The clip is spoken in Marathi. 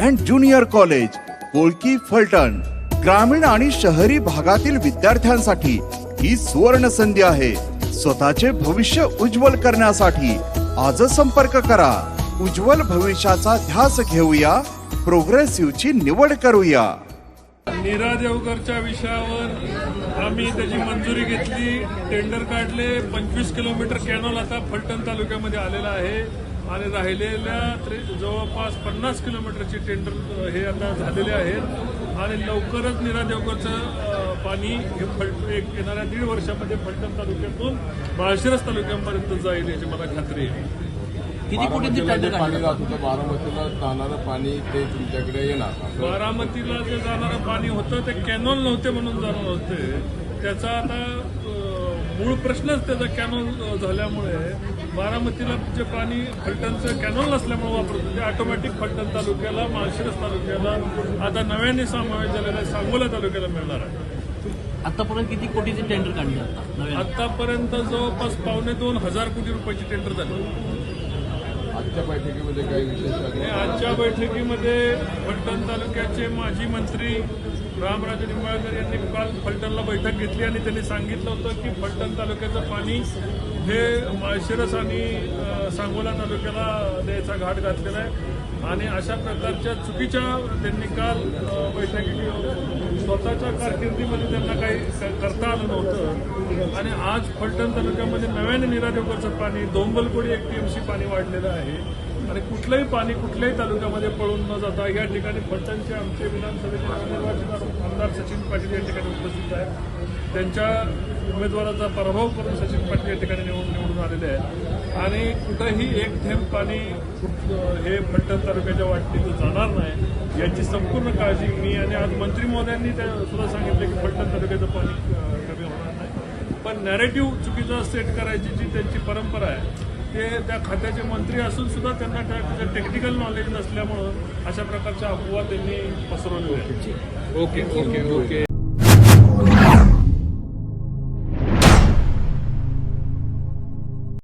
And junior college Kolki Phaltan. ग्रामीण आणि शहरी भागातील विद्यार्थ्यांसाठी ही सुवर्ण संधी आहे. स्वतःचे भविष्य उज्ज्वल करण्यासाठी आजच संपर्क करा. उज्ज्वल भविष्याचा ध्यास घेऊया. प्रोग्रेसिव्हची निवड करूया. नीरा देवकरच्या विषयावर आम्ही त्याची मंजुरी घेतली. टेंडर काढले. पंचवीस किलोमीटर कॅनॉल आता फलटण तालुक्यामध्ये आलेला आहे. आणि राहिलेल्या त्रे- जवळपास पन्नास किलोमीटरचे टेंडर हे आता झालेले आहेत. आणि लवकरच नीरा देवकरचं पाणी हे फल एक येणाऱ्या दीड वर्षामध्ये फलटण तालुक्यातून माळशिरस तालुक्यापर्यंत जाईल याची मला खात्री आहे. किती कोटींची टेंडर पाणी जात होतं. बारामतीला जाणारं पाणी ते तुमच्याकडे येणार. बारामतीला जे जाणारं पाणी होतं ते कॅनॉल नव्हते म्हणून जाणार होते. त्याचा आता मूळ प्रश्नच त्याचा कॅनॉल झाल्यामुळे बारामतीला जे पाणी फलटणचं कॅनॉल नसल्यामुळे वापरत होते ऑटोमॅटिक फलटण तालुक्याला माळशिरस तालुक्याला आता नव्याने समावेश झालेल्या सांगोला तालुक्याला मिळणार आहे आतापर्यंत किती कोटीचे टेंडर काढले आता? आतापर्यंत जवळपास पावणे दोन हजार कोटी रुपयाची टेंडर झाली आजच्या बैठकीमध्ये काही विशेष आजच्या बैठकीमध्ये फलटण तालुक्याचे माजी मंत्री रामराजे निंबाळकर यांनी काल फलटणला बैठक घेतली आणि त्यांनी सांगितलं होतं की फलटण तालुक्याचं पाणी हे माळशिरस आणि सांगोला तालुक्याला द्यायचा घाट घातलेला आहे. आणि अशा प्रकारच्या चुकीच्या त्यांनी काल बैठकी स्वतःच्या कारकिर्दीमध्ये त्यांना काही करता आलं नव्हतं. आणि आज फलटण तालुक्यामध्ये नव्याने निरादेवकरचं पाणी दोंबलकोडी एक टी एमशी पाणी वाढलेलं आहे. आणि कुठलंही पाणी कुठल्याही तालुक्यामध्ये पळून न जाता या ठिकाणी फलटणचे आमचे विधानसभेचे नवनिर्वाचित आमदार सचिन पाटील या ठिकाणी उपस्थित आहेत. त्यांच्या उमेदवाराचा पराभव करून सचिन पाटील या ठिकाणी निवडून निवडून आलेले आहेत. आणि कुठंही एक थेंब पाणी हे फलटण तालुक्याच्या वाटणीतून जाणार नाही याची संपूर्ण काळजी मी आणि आज मंत्री महोदयांनी त्या सुद्धा सांगितलं की फलटण तालुक्याचं पाणी कमी होणार नाही. पण नॅरेटिव्ह चुकीचा सेट करायची जी त्यांची परंपरा आहे ते त्या खात्याचे मंत्री असून सुद्धा त्यांना त्या टेक्निकल नॉलेज नसल्यामुळं अशा प्रकारच्या अफवा त्यांनी पसरवल्या ओके ओके ओके.